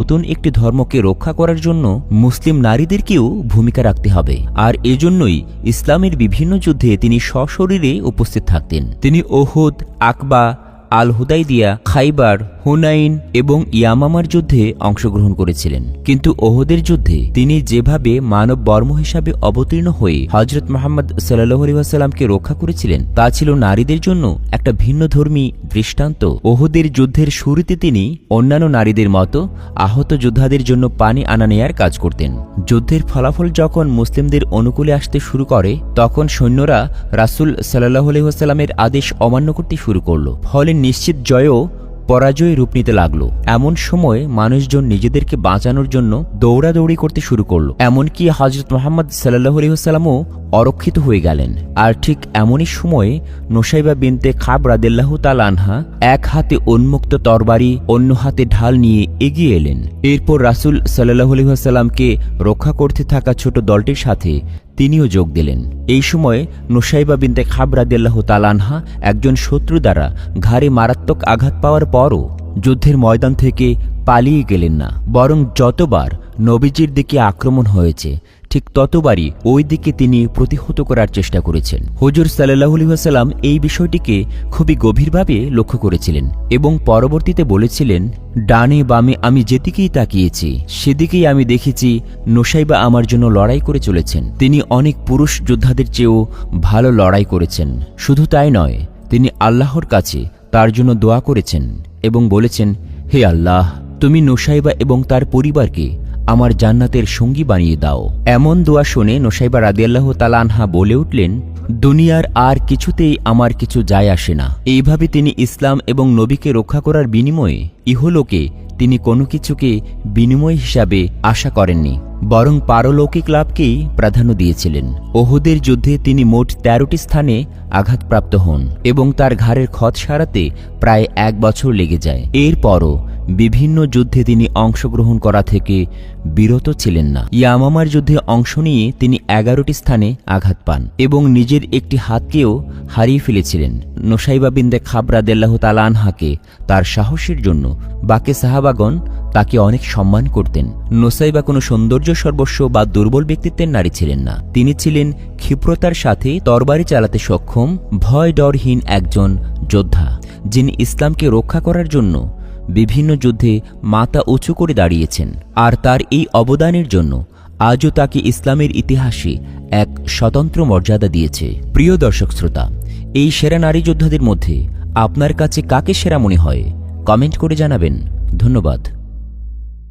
নতুন একটি ধর্মকে রক্ষা করার জন্য মুসলিম নারীদেরকেও ভূমিকা রাখতে হবে। আর এজন্যই ইসলামের বিভিন্ন যুদ্ধে তিনি সশরীরে উপস্থিত থাকতেন। তিনি ওহুদ, আকবা আল হুদাইদিয়া খাইবার হুনাইন এবং ইয়ামামার যুদ্ধে অংশগ্রহণ করেছিলেন। কিন্তু ওহদের যুদ্ধে তিনি যেভাবে মানব বর্ম হিসাবে অবতীর্ণ হয়ে হজরত মোহাম্মদ সাল্লাহ আলিহাসাল্লামকে রক্ষা করেছিলেন, তা ছিল নারীদের জন্য একটা ভিন্ন ধর্মী দৃষ্টান্ত। ওহদের যুদ্ধের শুরুতে তিনি অন্যান্য নারীদের মতো আহত যোদ্ধাদের জন্য পানি আনা নেয়ার কাজ করতেন। যুদ্ধের ফলাফল যখন মুসলিমদের অনুকূলে আসতে শুরু করে, তখন সৈন্যরা রাসুল সাল্লাহ আলহিহাস্লামের আদেশ অমান্য করতে শুরু করল। ফলে নিশ্চিত জয়ও পরাজয় রূপ নিতে লাগল। এমন সময় মানুষজন নিজেদেরকে বাঁচানোর জন্য দৌড়াদৌড়ি করতে শুরু করল। এমনকি হজরত মোহাম্মদ সাল্লাহ আলহিহাস্লামও অরক্ষিত হয়ে গেলেন। আর ঠিক এমনই সময়ে নোসাইবা বিনতে খাব তাল আনহা এক হাতে উন্মুক্ত তরবারি, অন্য হাতে ঢাল নিয়ে এগিয়ে এলেন। এরপর রাসুল সাল্লাহ আলহিহাস্লামকে রক্ষা করতে থাকা ছোট দলটির সাথে তিনিও যোগ দিলেন। এই সময় নোসাইবা বিনতে খাবরাদিল্লাহ তালানহা একজন শত্রু দ্বারা ঘাড়ে মারাত্মক আঘাত পাওয়ার পরও যুদ্ধের ময়দান থেকে পালিয়ে গেলেন না। বরং যতবার নবীজির দিকে আক্রমণ হয়েছে ঠিক ততবারই ওই দিকে তিনি প্রতিহত করার চেষ্টা করেছেন। হুজুর সাল্লাহ এই বিষয়টিকে খুবই গভীরভাবে লক্ষ্য করেছিলেন এবং পরবর্তীতে বলেছিলেন, ডানে বামে আমি যেদিকেই তাকিয়েছি, সেদিকেই আমি দেখেছি নোসাইবা আমার জন্য লড়াই করে চলেছেন। তিনি অনেক পুরুষ যোদ্ধাদের চেয়েও ভালো লড়াই করেছেন। শুধু তাই নয়, তিনি আল্লাহর কাছে তার জন্য দোয়া করেছেন এবং বলেছেন, হে আল্লাহ, তুমি নোসাইবা এবং তার পরিবারকে আমার জান্নাতের সঙ্গী বানিয়ে দাও। এমন দোয়া শুনে নোসাইবা রাদিয়াল্লাহ তালানহা বলে উঠলেন, দুনিয়ার আর কিছুতেই আমার কিছু যায় আসে না। এইভাবে তিনি ইসলাম এবং নবীকে রক্ষা করার বিনিময়ে ইহলোকে তিনি কোনো কিছুকে বিনিময় হিসাবে আশা করেননি, বরং পারলৌকিক লাভকেই প্রাধান্য দিয়েছিলেন। ওহুদের যুদ্ধে তিনি মোট তেরোটি স্থানে আঘাতপ্রাপ্ত হন এবং তার ঘাড়ের ক্ষত সারাতে প্রায় এক বছর লেগে যায়। এরপরও বিভিন্ন যুদ্ধে তিনি অংশগ্রহণ করা থেকে বিরত ছিলেন না। ইয়ামামার যুদ্ধে অংশ নিয়ে তিনি এগারোটি স্থানে আঘাত পান এবং নিজের একটি হাতকেও হারিয়ে ফেলেছিলেন। নোসাইবা বিন্দে খাবরা দেল্লাহ তালানহাকে তার সাহসের জন্য বাকে সাহাবাগন তাকে অনেক সম্মান করতেন। নোসাইবা কোনো সৌন্দর্য, সর্বস্ব বা দুর্বল ব্যক্তিত্বের নারী ছিলেন না। তিনি ছিলেন ক্ষিপ্রতার সাথে তরবারি চালাতে সক্ষম ভয় ডরহীন একজন যোদ্ধা, যিনি ইসলামকে রক্ষা করার জন্য বিভিন্ন যুদ্ধে মাথা উঁচু করে দাঁড়িয়েছেন। আর তার এই অবদানের জন্য আজও তাকে ইসলামের ইতিহাসে এক স্বতন্ত্র মর্যাদা দিয়েছে। প্রিয় দর্শক শ্রোতা, এই সেরা নারী যোদ্ধাদের মধ্যে আপনার কাছে কাকে সেরা মনে হয়? কমেন্ট করে জানাবেন। ধন্যবাদ।